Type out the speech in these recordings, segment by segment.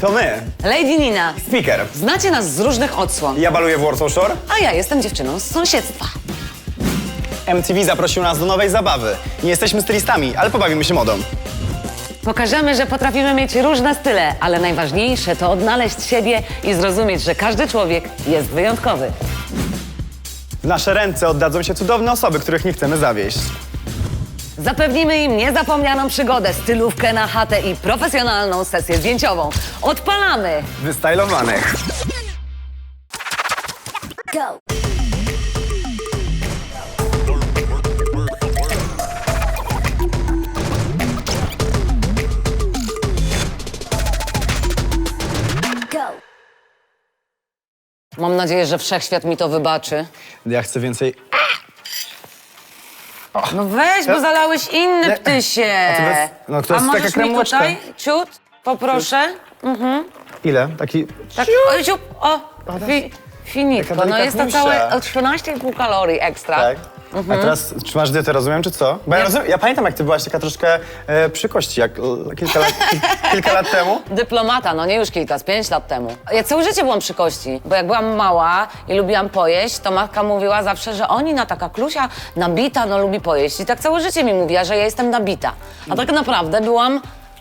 To my, Lady Nina. speaker. Znacie nas z różnych odsłon, Ja baluję w Warsaw Shore. a ja jestem dziewczyną z sąsiedztwa. MTV zaprosił nas do nowej zabawy. Nie jesteśmy stylistami, ale pobawimy się modą. Pokażemy, że potrafimy mieć różne style, ale najważniejsze to odnaleźć siebie i zrozumieć, że każdy człowiek jest wyjątkowy. W nasze ręce oddadzą się cudowne osoby, których nie chcemy zawieść. Zapewnimy im niezapomnianą przygodę, stylówkę na chatę i profesjonalną sesję zdjęciową. Odpalamy! Wystylowanych. Go. Go. Mam nadzieję, że wszechświat mi to wybaczy. Ja chcę więcej... No weź, bo zalałeś inne ptysie. A to bez- no to A jest możesz taka mi kremóweczka. tutaj ciut, poproszę? Ile? Taki... Tak, o, ciup, o, fi, finitko. Taka No jest to delikatniejsza. całe o 13,5 kalorii ekstra. Tak? A teraz trzymasz dietę, rozumiem, czy co? Bo ja, rozumiem, ja pamiętam, jak ty byłaś taka troszkę e, przy kości, jak e, kilka lat, kil- kilka lat temu. Dyplomata, no nie już kilka, z pięć lat temu. Ja całe życie byłam przy kości, bo jak byłam mała i lubiłam pojeść, to matka mówiła zawsze, że oni na taka klusia nabita, no lubi pojeść. I tak całe życie mi mówiła, że ja jestem nabita. A tak naprawdę byłam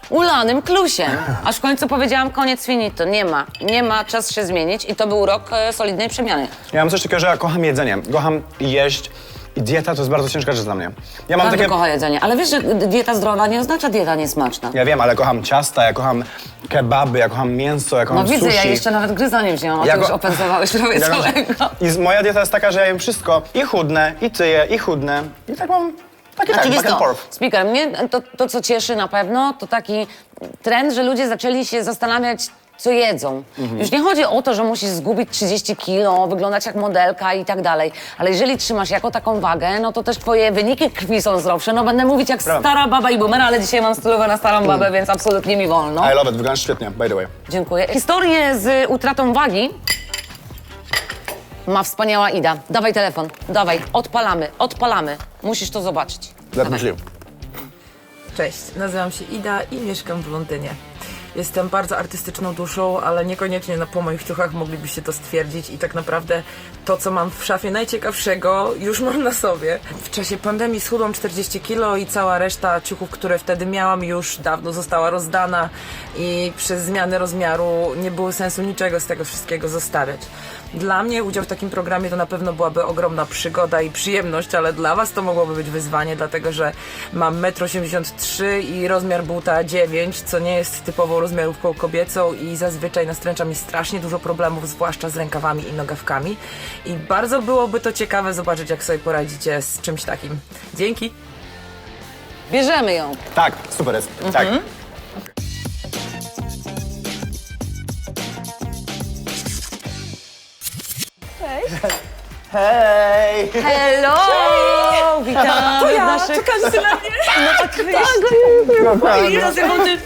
ulanym klusiem. Aż w końcu powiedziałam, koniec finito, nie ma, nie ma, czas się zmienić. I to był rok e, solidnej przemiany. Ja mam coś takiego, że ja kocham jedzenie, kocham jeść i dieta to jest bardzo ciężka rzecz dla mnie. Ja mam Każdy takie... kocha jedzenie, ale wiesz, że dieta zdrowa nie oznacza dieta niesmaczna. Ja wiem, ale kocham ciasta, ja kocham kebaby, ja kocham mięso, ja No kocham widzę, sushi. ja jeszcze nawet gryza nie wzięłam, a ty Ja już go- opędzowałeś prawie Ja go- całego. I z- moja dieta jest taka, że ja jem wszystko. I chudnę, i tyję, i chudnę. I tak mam... Takie tak, Znaczy, back and forth. speaker, mnie to, to, co cieszy na pewno, to taki trend, że ludzie zaczęli się zastanawiać, co jedzą. Mhm. Już nie chodzi o to, że musisz zgubić 30 kilo, wyglądać jak modelka i tak dalej, ale jeżeli trzymasz jako taką wagę, no to też twoje wyniki krwi są zdrowsze. No będę mówić jak Prawda. stara baba i boomer, ale dzisiaj mam stylówę na starą babę, więc absolutnie mi wolno. I love it, wyglądasz świetnie, by the way. Dziękuję. Historię z utratą wagi ma wspaniała Ida. Dawaj telefon, dawaj, odpalamy, odpalamy. Musisz to zobaczyć. Let me. Cześć, nazywam się Ida i mieszkam w Londynie. Jestem bardzo artystyczną duszą, ale niekoniecznie na, po moich ciuchach moglibyście to stwierdzić i tak naprawdę to, co mam w szafie najciekawszego, już mam na sobie. W czasie pandemii schudłam 40 kilo i cała reszta ciuchów, które wtedy miałam, już dawno została rozdana i przez zmianę rozmiaru nie było sensu niczego z tego wszystkiego zostawiać. Dla mnie udział w takim programie to na pewno byłaby ogromna przygoda i przyjemność, ale dla Was to mogłoby być wyzwanie, dlatego że mam 1,83 m i rozmiar buta 9, co nie jest typową rozmiarówką kobiecą i zazwyczaj nastręcza mi strasznie dużo problemów, zwłaszcza z rękawami i nogawkami. I bardzo byłoby to ciekawe zobaczyć, jak sobie poradzicie z czymś takim. Dzięki! Bierzemy ją. Tak, super jest. Tak. Hej! Hello! Witam To ja! naszych... Czekaliście na mnie! No oczywiście. Ile sekundy?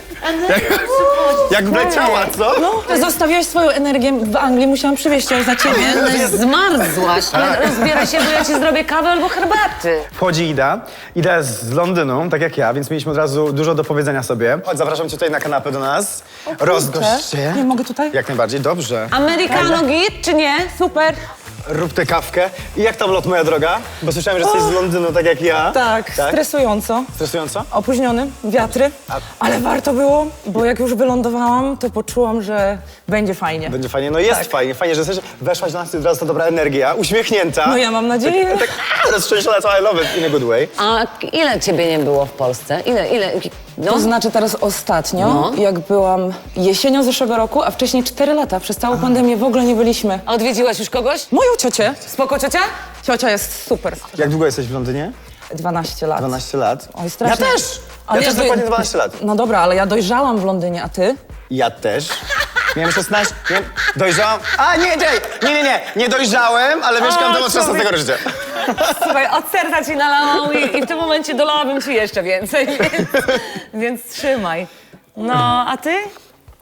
Jak wleciała, co? No, zostawiłaś swoją energię w Anglii, musiałam przywieźć ją za ciebie. No, Zmarzłaś, ale rozbieraj się, bo ja ci zrobię kawę albo herbaty. Wchodzi Ida. Ida jest z Londynu, tak jak ja, więc mieliśmy od razu dużo do powiedzenia sobie. Chodź, zapraszam cię tutaj na kanapę do nas. Rozgość się. Nie mogę tutaj? Jak najbardziej, dobrze. Americano git, czy nie? Super. Rób tę kawkę. I jak tam lot, moja droga? Bo słyszałem, że jesteś z Londynu, tak jak ja. Tak, stresująco, Stresująco? opóźniony, wiatry, ale warto było, bo jak już wylądowałam, to poczułam, że będzie fajnie. Będzie fajnie. No jest Tak. fajnie, fajnie, że jesteś, weszłaś do nas i od razu ta dobra energia, uśmiechnięta. No ja mam nadzieję. Tak, tak roztrzęsiona, co I love it in a good way. A ile ciebie nie było w Polsce? Ile, ile? No, To znaczy teraz ostatnio, No. jak byłam jesienią zeszłego roku, a wcześniej 4 lata, przez całą pandemię w ogóle nie byliśmy. A odwiedziłaś już kogoś? Moją ciocię, Spoko ciocia? ciocia jest super, Jak długo jesteś w Londynie? 12 lat. 12 lat. Oj, strasznie. Ja też! Ja też doj- dokładnie 12 lat. No dobra, ale ja dojrzałam w Londynie, a ty? Ja też. Miałem 16, miałem, dojrzałam. A nie, czekaj, nie, nie, nie, nie dojrzałem, ale mieszkam od 16 życia. Słuchaj, od serca ci nalałam i, i w tym momencie dolałabym ci jeszcze więcej, więc, więc trzymaj. No, a ty?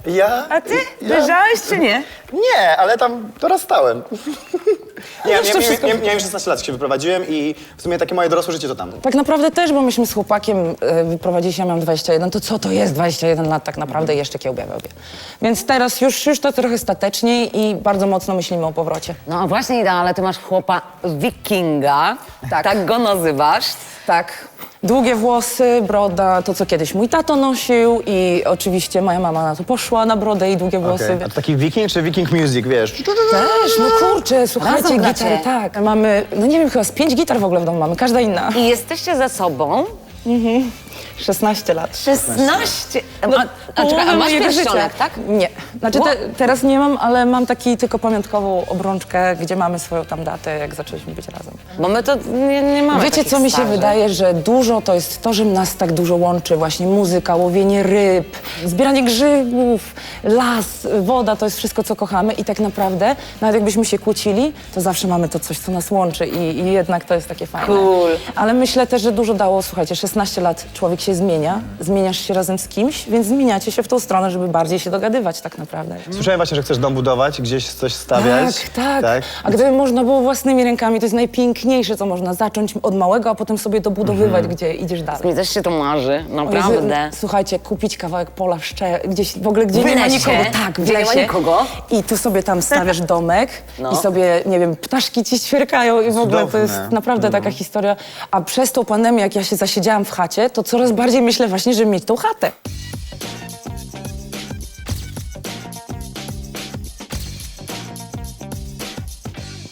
Ja? A ty? Ja? Leżałeś czy nie? Nie, ale tam dorastałem. Nie, jeszcze miałem, wszystko- miałem, miałem 16 lat, się wyprowadziłem i w sumie takie moje dorosłe życie to tam. Tak naprawdę też, bo myśmy z chłopakiem e, wyprowadzili się, ja miałam 21, to co to jest 21 lat tak naprawdę jeszcze kiełbie we łbie. Więc teraz już, już to trochę stateczniej i bardzo mocno myślimy o powrocie. No właśnie, Ida, ale ty masz chłopa wikinga, tak, Tak. go nazywasz. Tak. Długie włosy, broda, to co kiedyś mój tato nosił i oczywiście moja mama na to poszła, na brodę i długie włosy. Okej. A to taki wiking czy wiking music, wiesz? Też, no kurczę, słuchajcie, Razem gracie? gitary, tak. Mamy, no nie wiem, chyba z pięć gitar w ogóle w domu mamy, każda inna. I jesteście ze sobą 16 lat. 16. No, a, a, czekaj, a masz mojego pierścionek, życia. tak? Nie. Znaczy te, teraz nie mam, ale mam taki tylko pamiątkową obrączkę, gdzie mamy swoją tam datę, jak zaczęliśmy być razem. Bo my to nie, nie mamy Wiecie, takich co mi się starzy. wydaje, że dużo to jest to, że nas tak dużo łączy. Właśnie muzyka, łowienie ryb, zbieranie grzybów, las, woda, to jest wszystko, co kochamy i tak naprawdę, nawet jakbyśmy się kłócili, to zawsze mamy to coś, co nas łączy i, i jednak to jest takie fajne. Cool. Ale myślę też, że dużo dało, słuchajcie, 16 lat człowiek się zmienia, zmieniasz się razem z kimś, więc zmieniacie się w tą stronę, żeby bardziej się dogadywać tak naprawdę. Słyszałem właśnie, że chcesz dom budować, gdzieś coś stawiać. Tak, tak, A gdyby można było własnymi rękami, to jest najpiękniejsze, co można zacząć od małego, a potem sobie dobudowywać, gdzie idziesz dalej. Mi też się to marzy, O Jezu, naprawdę. Słuchajcie, kupić kawałek pola w szcze, gdzieś w ogóle, gdzie W nie ma lesie? nikogo. Tak, w Gdzie nie ma lesie. nikogo? I tu sobie tam stawiasz domek No. i sobie, nie wiem, ptaszki ci ćwierkają i w ogóle to Cudowne. jest naprawdę taka historia. A przez tą pandemię, jak ja się zasiedziałam w chacie, to coraz bardziej myślę właśnie, żeby mieć tą chatę.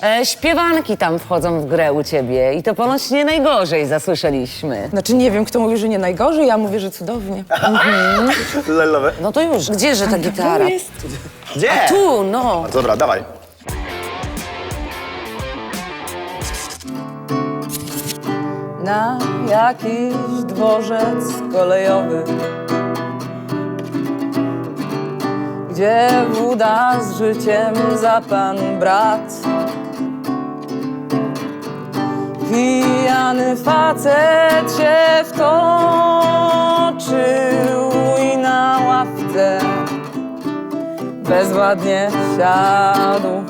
E, śpiewanki tam wchodzą w grę u ciebie i to ponoć nie najgorzej zasłyszeliśmy. Znaczy nie wiem, kto mówi, że nie najgorzej, ja mówię, że cudownie. Lelowe. No to już, gdzieże ta gitara? Tu jest. Gdzie? Tu, no. Dobra, dawaj. Na jakiś dworzec kolejowy, gdzie wuda z życiem za pan brat. Pijany facet się wtoczył i na ławce bezładnie siadł.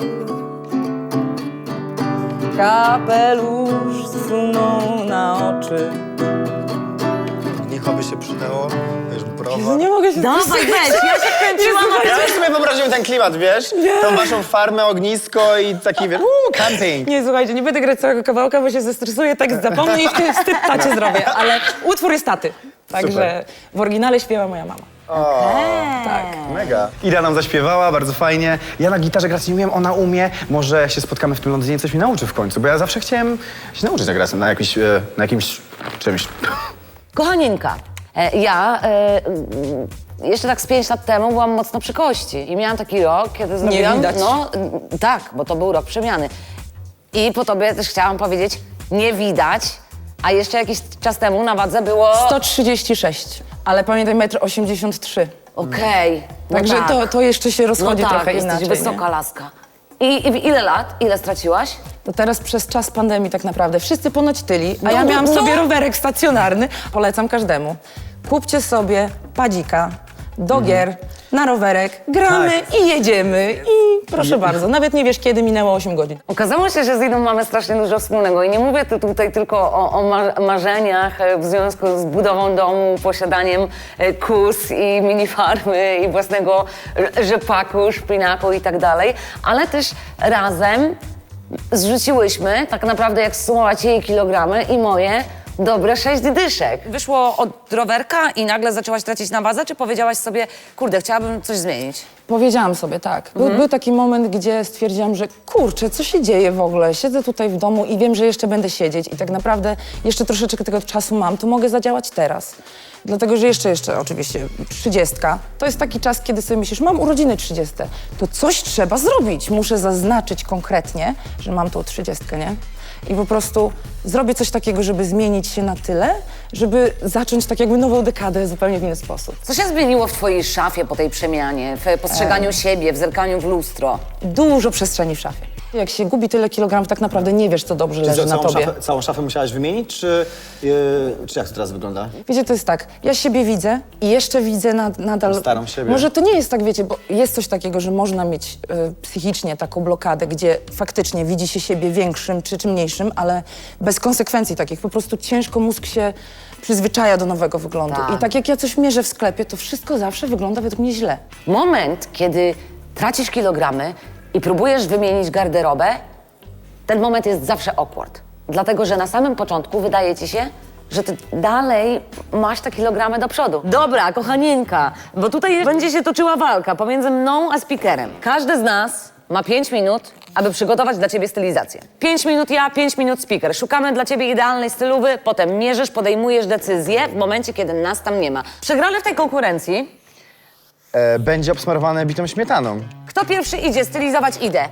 Kapelusz zsunął na oczy. Licho by się przydało, wiesz, browa. Nie mogę się Dawaj, weź, ja się kręciłam. Ja już sobie wyobraziłem ten klimat, wiesz? Tą waszą farmę, ognisko i taki, wiesz, uuu, camping. Nie, słuchajcie, nie będę grać całego kawałka, bo się zestresuję, tak zapomnę i wtedy wstyd tacie zrobię, ale utwór jest taty. Także Super. w oryginale śpiewa moja mama. Tak. Mega. Ida nam zaśpiewała, bardzo fajnie. Ja na gitarze grać nie umiem, ona umie. Może się spotkamy w tym Londynie i coś mi nauczy w końcu, bo ja zawsze chciałem się nauczyć jak grać na jakimś, e, na jakimś czymś. Kochaninka, e, ja e, mm, jeszcze tak z 5 lat temu byłam mocno przy kości i miałam taki rok, kiedy zrobiłam... widać. No tak, bo to był rok przemiany. I po tobie też chciałam powiedzieć, nie widać, a jeszcze jakiś czas temu na wadze było... 136, ale pamiętaj 1,83 m. Okej, no Także tak. to, to jeszcze się rozchodzi no tak, trochę jesteś inaczej. wysoka nie? laska. I, I w ile lat? Ile straciłaś? To teraz przez czas pandemii tak naprawdę wszyscy ponoć tyli, a No, ja miałam no. sobie rowerek stacjonarny. Polecam każdemu. Kupcie sobie padzika do gier, na rowerek, gramy Tak. i jedziemy. I proszę bardzo, nawet nie wiesz kiedy minęło 8 godzin. Okazało się, że z Idą mamy strasznie dużo wspólnego i nie mówię tu tutaj tylko o, o ma- marzeniach e, w związku z budową domu, posiadaniem e, kus i minifarmy i własnego r- rzepaku, szpinaku i tak dalej, ale też razem zrzuciłyśmy tak naprawdę jak sumować jej kilogramy i moje dobre sześć dyszek. Wyszło od rowerka i nagle zaczęłaś tracić na wadze, czy powiedziałaś sobie, kurde, chciałabym coś zmienić? Powiedziałam sobie tak. Był, Mhm. był taki moment, gdzie stwierdziłam, że kurczę, co się dzieje w ogóle? Siedzę tutaj w domu i wiem, że jeszcze będę siedzieć i tak naprawdę jeszcze troszeczkę tego czasu mam, to mogę zadziałać teraz. Dlatego, że jeszcze, jeszcze oczywiście trzydziestka. To jest taki czas, kiedy sobie myślisz, mam urodziny trzydzieste, to coś trzeba zrobić. Muszę zaznaczyć konkretnie, że mam tą trzydziestkę, nie? I po prostu zrobię coś takiego, żeby zmienić się na tyle, żeby zacząć tak jakby nową dekadę zupełnie w inny sposób. Co się zmieniło w twojej szafie po tej przemianie, w postrzeganiu siebie, w zerkaniu w lustro? dużo przestrzeni w szafie. Jak się gubi tyle kilogramów, tak naprawdę nie wiesz, co dobrze leży na całą, tobie. szafę, całą szafę musiałaś wymienić, czy, yy, czy jak to teraz wygląda? Wiecie, to jest tak, ja siebie widzę i jeszcze widzę nad, nadal... Starą siebie. Może to nie jest tak, wiecie, bo jest coś takiego, że można mieć e, psychicznie taką blokadę, gdzie faktycznie widzi się siebie większym czy, czy mniejszym, ale bez konsekwencji takich. Po prostu ciężko mózg się przyzwyczaja do nowego wyglądu. Tak. I tak jak ja coś mierzę w sklepie, to wszystko zawsze wygląda według mnie źle. Moment, kiedy tracisz kilogramy i próbujesz wymienić garderobę, ten moment jest zawsze awkward. Dlatego, że na samym początku wydaje ci się, że ty dalej masz te kilogramy do przodu. Dobra, kochanieńka, bo tutaj będzie się toczyła walka pomiędzy mną a speakerem. Każdy z nas ma 5 minut, aby przygotować dla ciebie stylizację. 5 minut ja, 5 minut speaker. Szukamy dla ciebie idealnej stylowy, potem mierzysz, podejmujesz decyzję w momencie, kiedy nas tam nie ma. Przegrany w tej konkurencji E, będzie obsmarowane bitą śmietaną. Kto pierwszy idzie stylizować idę?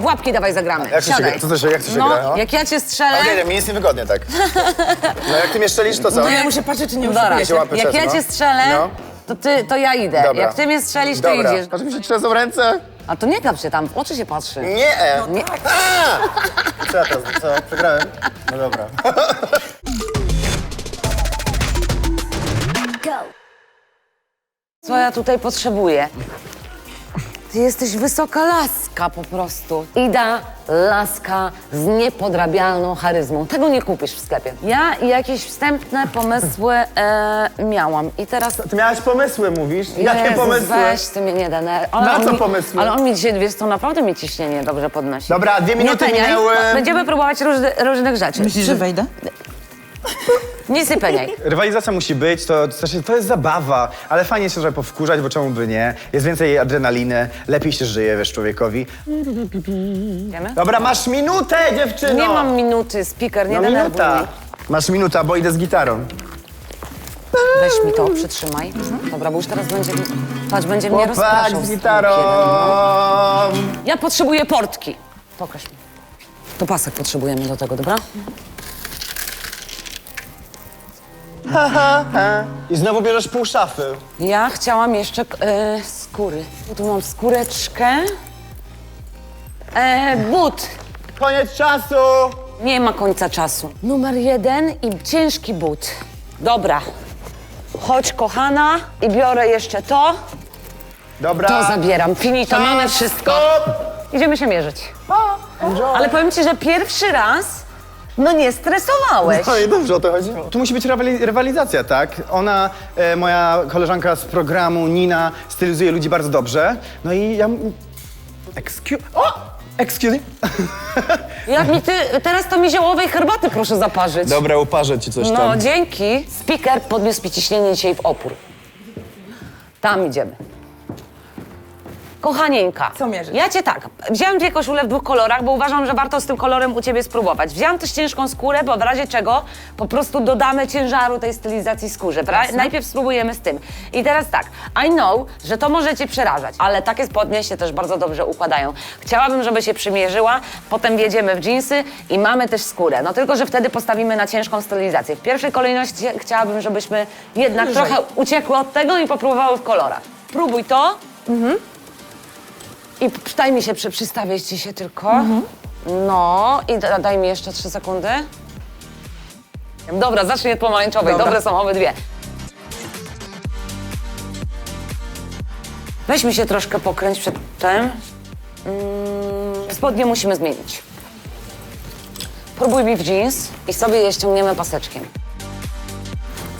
W łapki dawaj zagramy. Jak to się Siadaj. gra- co to się- jak to się no, gra, no? jak ja cię strzelę... Okej, mi jest niewygodnie tak. No jak ty mnie szczelisz, to co? No ja muszę patrzeć, czy nie Dobra, oszukujecie. się łapy jak przez, ja no. cię strzelę, No. to, ty, to ja idę. Dobra. Jak ty mnie strzelisz, to Dobra. idziesz. Patrz, mi się trzęsą ręce. A to nie gap się tam, w oczy się patrzy. Nie! Nie. Co ja teraz, co? Przegrałem? No dobra. Go. Co ja tutaj potrzebuję? Ty jesteś wysoka laska po prostu. Ida, laska z niepodrabialną charyzmą. Tego nie kupisz w sklepie. Ja jakieś wstępne pomysły e, miałam i teraz... Ty miałaś pomysły, mówisz? Jakie Jezus, pomysły? Weź, ty mnie nie denerwuj. Na co mi- pomysły? Ale on mi dzisiaj, wiesz co, naprawdę mi ciśnienie dobrze podnosi. Dobra, dwie minuty nie peniaj. minęły. Będziemy próbować różne, różnych rzeczy. Myślisz, że wejdę? Nie sypeniaj. Rywalizacja musi być, to, to, znaczy, to jest zabawa, ale fajnie się trochę powkurzać, bo czemu by nie? Jest więcej adrenaliny, lepiej się żyje, wiesz, człowiekowi. Dobra, masz minutę, dziewczyno! Nie mam minuty, speaker, nie No denerwuj minuta. mnie. Masz minuta, bo idę z gitarą. Weź mi to, przytrzymaj. Dobra, bo już teraz będzie, patrz, będzie mnie Chłopak rozpraszał. z gitarą! no. Ja potrzebuję portki. Pokaż mi. To pasek potrzebujemy do tego, dobra? I znowu bierzesz pół szafy. Ja chciałam jeszcze e, skóry. Tu mam skóreczkę. E, but. Koniec czasu! Nie ma końca czasu. Numer jeden i ciężki but. Dobra. Chodź, kochana, i biorę jeszcze to. Dobra. To zabieram. Finito, mamy wszystko. Stop! Idziemy się mierzyć. Ale powiem ci, że pierwszy raz, no nie stresowałeś. No i dobrze o to chodziło. Tu musi być rywali- rywalizacja, tak? Ona, e, moja koleżanka z programu, Nina, stylizuje ludzi bardzo dobrze. No i ja... Excuse... O! Excuse me? Jak mi ty, teraz to mi ziołowej herbaty proszę zaparzyć. Dobra, uparzę ci coś No, tam. dzięki. Speaker podniósł mi ciśnienie dzisiaj w opór. Tam idziemy. Kochanieńka. Co mierzysz? Ja cię tak, wziąłem dwie koszule w dwóch kolorach, bo uważam, że warto z tym kolorem u ciebie spróbować. Wziąłem też ciężką skórę, bo w razie czego po prostu dodamy ciężaru tej stylizacji skórze. Pra- Najpierw spróbujemy z tym. I teraz tak, I know, że to może cię przerażać, ale takie spodnie się też bardzo dobrze układają. Chciałabym, żeby się przymierzyła, potem wjedziemy w dżinsy i mamy też skórę. No tylko, że wtedy postawimy na ciężką stylizację. W pierwszej kolejności chciałabym, żebyśmy jednak trochę uciekły od tego i popróbowały w kolorach. Próbuj to. I daj mi się przy, przystawić ci się tylko. No i da, daj mi jeszcze trzy sekundy. Dobra, zacznij od pomarańczowej. Dobra. Dobre są obydwie. Weź mi się troszkę pokręć przed tym. Mm, spodnie musimy zmienić. Próbuj mi w jeans i sobie je ściągniemy paseczkiem.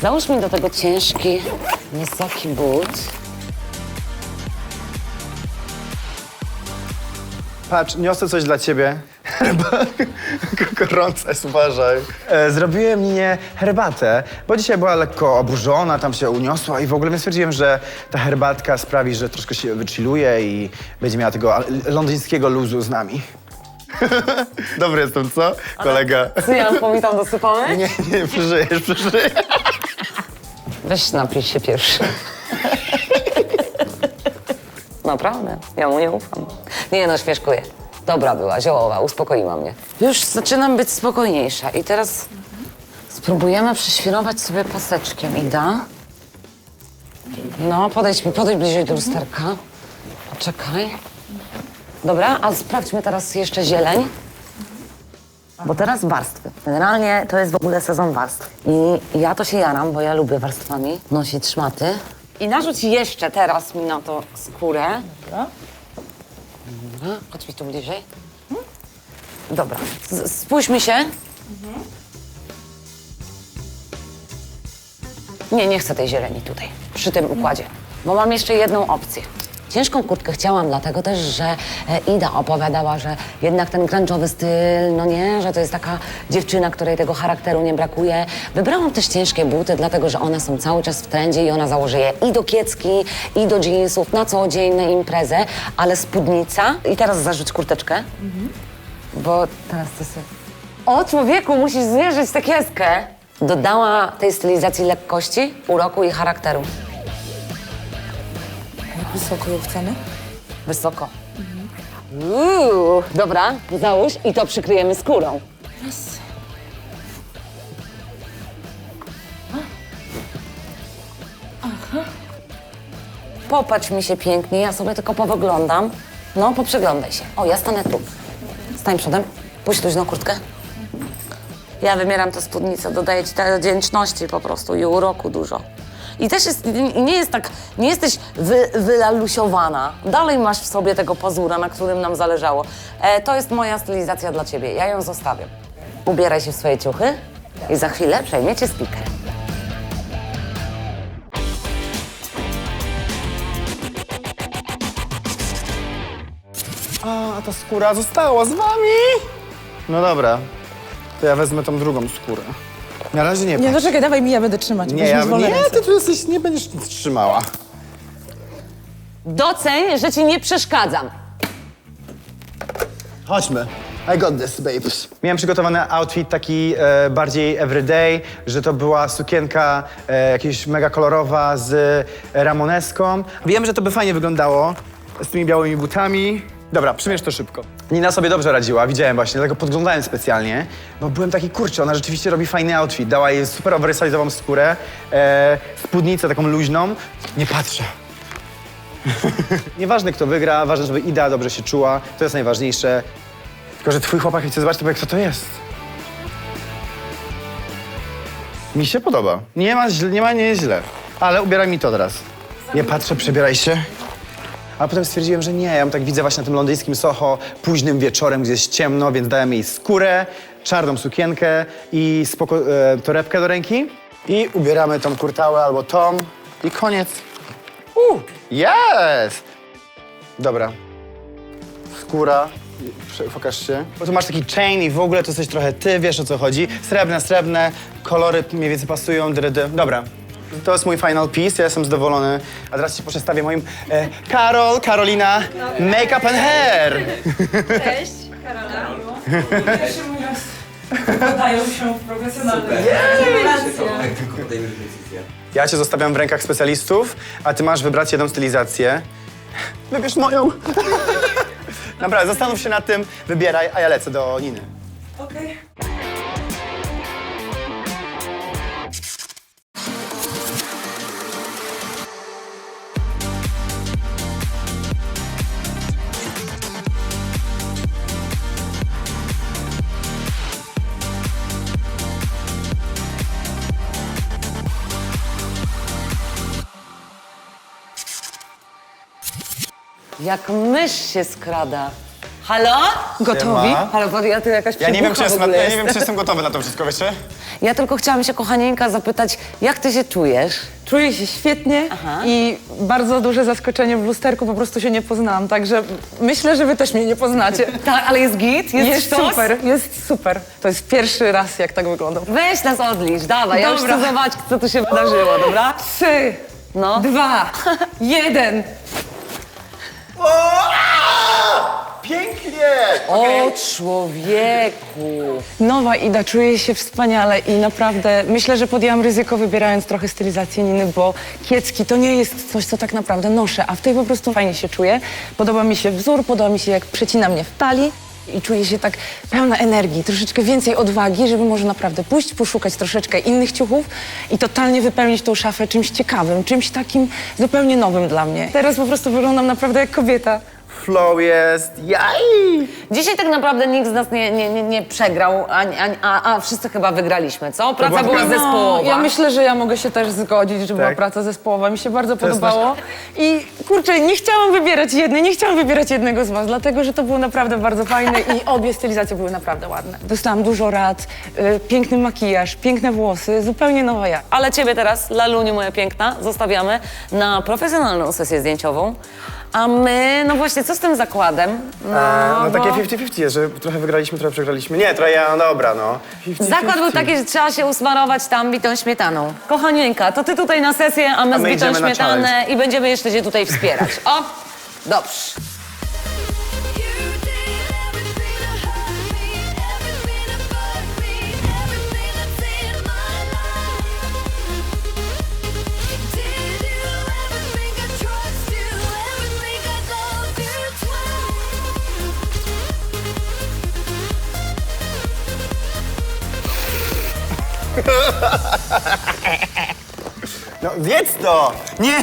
Załóż mi do tego ciężki, wysoki but. Patrz, niosę coś dla ciebie. Gorąca jest, uważaj. E, zrobiłem Ninie herbatę, bo dzisiaj była lekko oburzona, tam się uniosła i w ogóle więc stwierdziłem, że ta herbatka sprawi, że troszkę się wychilluje i będzie miała tego al- londyńskiego luzu z nami. Dobry jestem, co? Kolega. Co ja powitam dosypamy? Nie, nie, przeżyjesz, przeżyjesz. Weź napij się pierwszy. Naprawdę, ja mu nie ufam. Nie no, śmieszkuję. Dobra była, ziołowa, uspokoiła mnie. Już zaczynam być spokojniejsza i teraz spróbujemy prześwirować sobie paseczkiem, Ida. No, podejdź mi, podejdź bliżej do lusterka. Poczekaj. Dobra, a sprawdźmy teraz jeszcze zieleń. Bo teraz warstwy. Generalnie to jest w ogóle sezon warstw. I ja to się jaram, bo ja lubię warstwami nosić szmaty. I narzuć jeszcze teraz mi na to skórę. Dobra. Dobra, chodź mi tu bliżej. Dobra, Z- spójrzmy się. Nie, nie chcę tej zieleni tutaj, przy tym układzie, bo mam jeszcze jedną opcję. Ciężką kurtkę chciałam, dlatego też, że e, Ida opowiadała, że jednak ten grunge'owy styl, no nie, że to jest taka dziewczyna, której tego charakteru nie brakuje. Wybrałam też ciężkie buty, dlatego że one są cały czas w trendzie i ona założy je i do kiecki, i do jeansów, na co dzień, na imprezę, ale spódnica. I teraz zarzuć kurteczkę, bo teraz to sobie... O, człowieku, musisz zmierzyć tę kieskę. Dodała tej stylizacji lekkości, uroku i charakteru. Wysoko chcemy? Wysoko. Uuu, dobra, załóż i to przykryjemy skórą. Popatrz mi się pięknie, ja sobie tylko powyglądam. No, poprzyglądaj się. O, ja stanę tu. Stań przodem. Puść luźną kurtkę. Ja wymieram tę spódnicę, dodaję ci wdzięczności po prostu i uroku dużo. I też jest, nie jest tak, nie jesteś wy, wylalusiowana. Dalej masz w sobie tego pazura, na którym nam zależało. E, to jest moja stylizacja dla ciebie, ja ją zostawiam. Ubieraj się w swoje ciuchy i za chwilę przejmiecie speaker. A, ta skóra została z wami? No dobra, to ja wezmę tą drugą skórę. Na razie nie Nie, patrz. no czekaj, dawaj mi, ja będę trzymać. Nie, ja, nie, ty tu jesteś, nie będziesz nic trzymała. Doceń, że ci nie przeszkadzam. Chodźmy. I got this, babes. Miałem przygotowany outfit taki e, bardziej everyday, że to była sukienka e, jakaś mega kolorowa z ramoneską. Wiem, że to by fajnie wyglądało z tymi białymi butami. Dobra, przymierz to szybko. Nina sobie dobrze radziła, widziałem właśnie, dlatego podglądałem specjalnie, bo byłem taki, kurczę, ona rzeczywiście robi fajny outfit. Dała jej super oversize'ową skórę, e, spódnicę taką luźną. Nie patrzę. Nieważne, kto wygra, ważne, żeby Ida dobrze się czuła, to jest najważniejsze. Tylko, że twój chłopak chce zobaczyć, kto to jest. Mi się podoba. Nie ma, źle, nie ma nie jest źle. Ale ubieraj mi to teraz. Nie patrzę, przebieraj się. A potem stwierdziłem, że nie, ja ją tak widzę właśnie na tym londyńskim Soho, późnym wieczorem, gdzie jest ciemno, więc dałem jej skórę, czarną sukienkę i spoko, e, torebkę do ręki. I ubieramy tą kurtałę albo tą i koniec. Uh, jest! Dobra. Skóra. Pokaż się. Bo tu masz taki chain i w ogóle to coś trochę ty, wiesz o co chodzi. Srebrne, srebrne, kolory mniej więcej pasują, drydy. Dobra. To jest mój final piece, ja jestem zadowolony. A teraz ci przedstawię moim e, Karol, Karolina, Make Up and Hair. Podają się w profesjonalne. Ja cię zostawiam w rękach specjalistów, a ty masz wybrać jedną stylizację. Wybierz moją. Naprawdę, zastanów się nad tym, wybieraj, a ja lecę do Niny. Okej. Jak mysz się skrada. Halo? Gotowi? Siema. Halo, Wody, ja tu jakaś Ja nie, wiem, czy jestem, ja nie wiem, czy jestem gotowy na to wszystko, wiecie? Ja tylko chciałam się, kochanieńka, zapytać, jak ty się czujesz? Czuję się świetnie Aha. i bardzo duże zaskoczenie w lusterku, po prostu się nie poznałam, także myślę, że wy też mnie nie poznacie. Tak, ale jest git? Jest, Jest sztos? super, jest super. To jest pierwszy raz, jak tak wyglądam. Weź nas odlicz, dawaj, ja już Dobra. chcę zobaczyć, co tu się wydarzyło, dobra? Trzy, No. dwa, jeden. Pięknie! O, człowieku! Nowa Ida, czuję się wspaniale i naprawdę myślę, że podjęłam ryzyko wybierając trochę stylizację Niny, bo kiecki to nie jest coś, co tak naprawdę noszę, a w tej po prostu fajnie się czuję. Podoba mi się wzór, podoba mi się jak przecina mnie w talii i czuję się tak pełna energii, troszeczkę więcej odwagi, żeby może naprawdę pójść, poszukać troszeczkę innych ciuchów i totalnie wypełnić tą szafę czymś ciekawym, czymś takim zupełnie nowym dla mnie. Teraz po prostu wyglądam naprawdę jak kobieta. Flow jest, jaj! Dzisiaj tak naprawdę nikt z nas nie, nie, nie, nie przegrał, a, a, a, a wszyscy chyba wygraliśmy, co? Praca była taka- zespołowa. No, ja myślę, że ja mogę się też zgodzić, że była Tak? praca zespołowa. Mi się bardzo jest podobało. I kurczę, nie chciałam wybierać jednej, nie chciałam wybierać jednego z was, dlatego że to było naprawdę bardzo fajne i obie stylizacje były naprawdę ładne. Dostałam dużo rad, y, piękny makijaż, piękne włosy, zupełnie nowa ja. Ale ciebie teraz, Laluniu moja piękna, zostawiamy na profesjonalną sesję zdjęciową. A my, no właśnie, co z tym zakładem? No, no bo- takie 50-50 jest, że trochę wygraliśmy, trochę przegraliśmy. Nie, trochę ja, no dobra, no. 50-50. Zakład był taki, że trzeba się usmarować tam bitą śmietaną. Kochanieńka, to ty tutaj na sesję, a my, A my z bitą idziemy na śmietanę i będziemy jeszcze cię tutaj wspierać. O, dobrze. No wiedz to! Nie!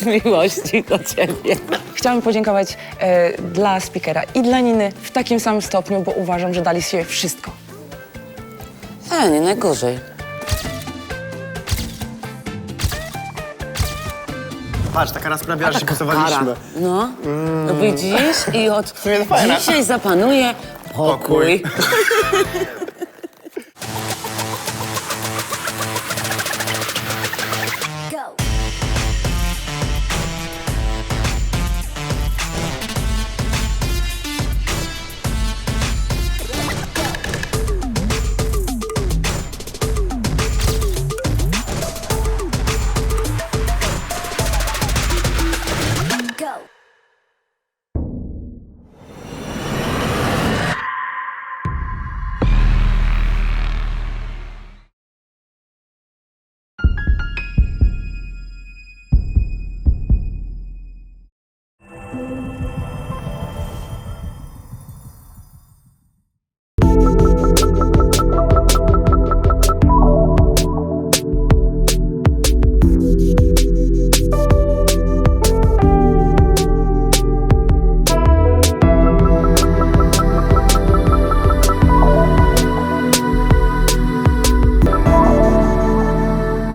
Z miłości do ciebie. Chciałam podziękować e, dla speakera i dla Niny w takim samym stopniu, bo uważam, że dali z siebie wszystko. E, nie najgorzej. Patrz, taka raz sprawiała, że się posowaliśmy. No, no widzisz? I od sumie to fajne. dzisiaj zapanuje pokój. Pokój.